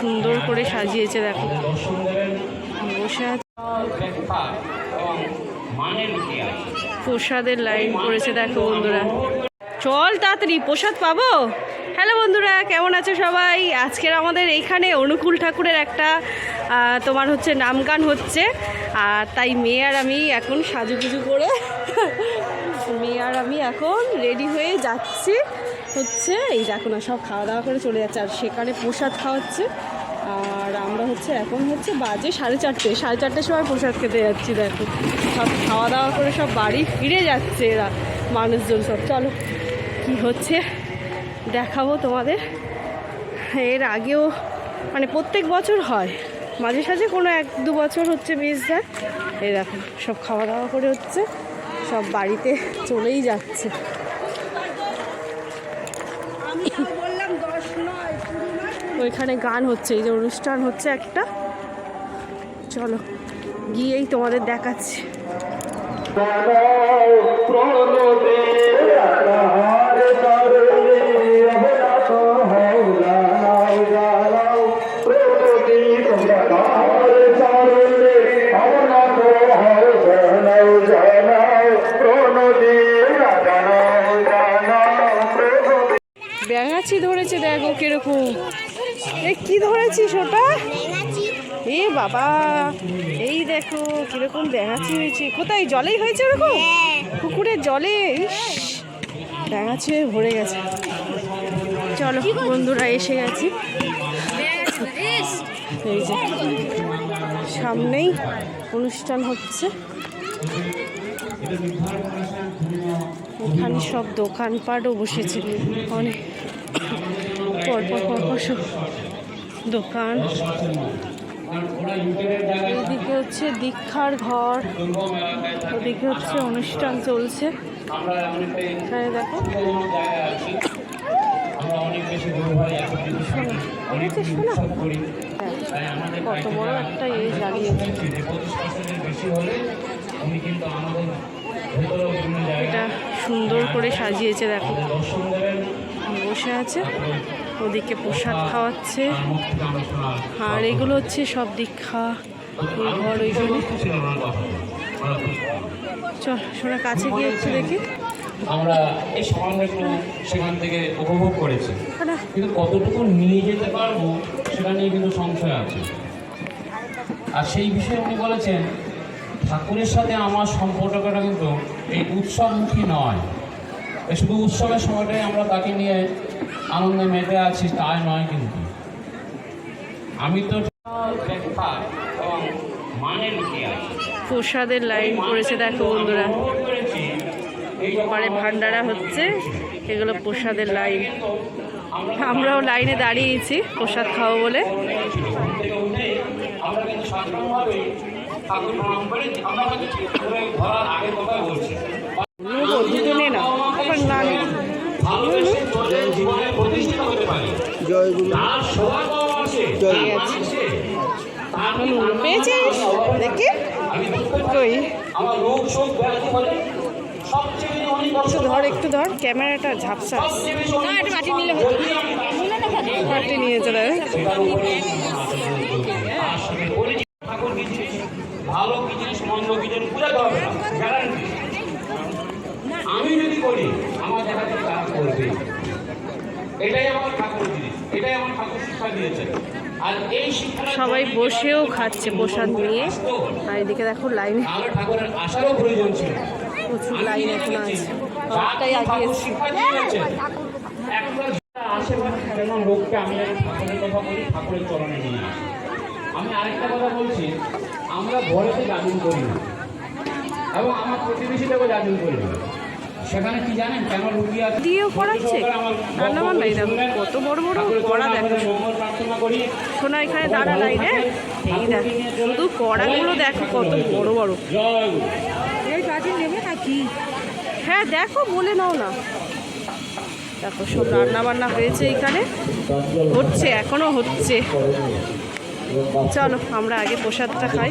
সুন্দর করে সাজিয়েছে, দেখো। বসে আছে। প্রসাদের লাইন পড়েছে দেখো বন্ধুরা। চল তাড়াতাড়ি, প্রসাদ পাবো? হ্যালো বন্ধুরা, কেমন আছো সবাই? আজকের আমাদের এইখানে অনুকূল ঠাকুরের একটা তোমার হচ্ছে নাম গান হচ্ছে। আর তাই মেয়ে আর আমি এখন সাজু সাজুগুজু করে, মেয়ে আর আমি এখন রেডি হয়ে যাচ্ছি। হচ্ছে, এই দেখো না সব খাওয়া দাওয়া করে চলে যাচ্ছে, আর সেখানে প্রসাদ খাওয়াচ্ছে। আর আমরা হচ্ছে এখন হচ্ছে বাজে সাড়ে চারটে, সাড়ে চারটের সময় প্রসাদ খেতে যাচ্ছি, দেখো। সব খাওয়া দাওয়া করে সব বাড়ি ফিরে যাচ্ছে এরা, মানুষজন সব। চলো, কি হচ্ছে? দেখাবো তোমাদের। এর আগেও মানে প্রত্যেক বছর হয়। মাঝে সাঝে কোনো এক দু বছর হচ্ছে মিস যায় এই দেখো, সব খাওয়া দাওয়া করে হচ্ছে, সব বাড়িতে চলেই যাচ্ছে। ওইখানে গান হচ্ছে, এই যে অনুষ্ঠান হচ্ছে একটা। চলো, গিয়েই তোমাদের দেখাচ্ছি। ব্যাঙাচি ধরেছে, দেখো কীরকম। কি ধরেছিস ওটা? এ বাবা এই দেখো কীরকম ব্যাঙাচি হয়েছে। কোথায়? জলেই হয়েছে ওরকম? পুকুরের জলে? ব্যাঙাচি হয়ে ভরে গেছে। চলো বন্ধুরা এসে গেছি। এই যে সামনেই অনুষ্ঠান হচ্ছে। এখানে সব দোকানপাটও বসেছে। অনেক পরপর পরপর সব দোকান। এদিকে হচ্ছে দীক্ষার ঘর, ওদিকে হচ্ছে অনুষ্ঠান চলছে। এখানে দেখো। কত বড় একটা এ জ্বালিয়েছে এটা সুন্দর করে সাজিয়েছে, দেখো। বসে আছে। ওদিকে প্রসাদ খাওয়াচ্ছে। আর এগুলো হচ্ছে সব দীক্ষা এই ঘর ওইগুলো চল সোনা কাছে গিয়ে একটু দেখি। আমরা এই সামান্যটুকু সেখান থেকে উপভোগ করেছি। কিন্তু কতটুকু নিয়ে যেতে পারব সেটা নিয়ে কিন্তু সংশয় আছে। আর সেই বিষয়ে উনি বলেছেন ঠাকুরের সাথে আমার সম্পর্কটা কিন্তু এই উৎসবমুখী নয়। শুধু উৎসবের সময়টাই আমরা তাকে নিয়ে আনন্দে মেতে আছি তাই নয় কিন্তু। আমি তো এবং মানে লুকিয়ে আছি। প্রসাদের লাইন পড়েছে দেখো বন্ধুরা। পরে ভান্ডারা হচ্ছে এগুলো প্রসাদের লাইন। আমরাও লাইনে দাঁড়িয়েছি প্রসাদ খাব বলে। আমরা কিন্তু পারে। তার সৌভাগ্য আছে তার মানুষে তার নুন পেয়েছিস? দেখি। কই আমার রোগ শোক ব্যাধি হলে সবচেয়ে বেশি অনেক কষ্ট একটু ধর একটু ধর ক্যামেরাটা ঝাপসা। মাটি নিয়ে চলে আয়। তার সাথে পরিচিত ঠাকুর কি জিনিস ভালো কি জিনিস মন্দ কি জিনিস বুঝাতে হবে না গ্যারান্টি আমি যদি করি আমার দেখা যাচ্ছে তারা করবে এটাই আমার ঠাকুর জিনিস এটাই আমার ঠাকুর শিক্ষা দিয়েছে। আর এই শিক্ষা সবাই বসেও খাচ্ছে প্রসাদ নিয়ে। আর এদিকে দেখো লাইনে তাহলে ঠাকুরের আসারও প্রয়োজন ছিল। প্রচুর লাইন এখন আছে। যা অনেকটাই আগিয়েছে। শিক্ষা দিয়েছে আশেপাশে লোককে আমি ঠাকুরের কথা বলি ঠাকুরের চরণে নিয়ে আমি আরেকটা কথা বলছি আমরা ঘরেতে জামিন করি না। এবং আমার প্রতিবেশীদেরও জামিন করি না। সেখানে কি জানেন? কেন রুগী আছে? দিয়েও আমার রান্না বান্না দেখো কত বড় বড় কড়া দেখো। শোনা এখানে দাঁড়া লাইনে এই দেখো শুধু কড়াগুলো দেখো কত বড় বড়। এই বাটি নেবে নাকি? হ্যাঁ দেখো বলে নাও না। দেখো সব রান্না বান্না হয়েছে এখানে। হচ্ছে এখনও হচ্ছে। চলো আমরা আগে প্রসাদটা খাই।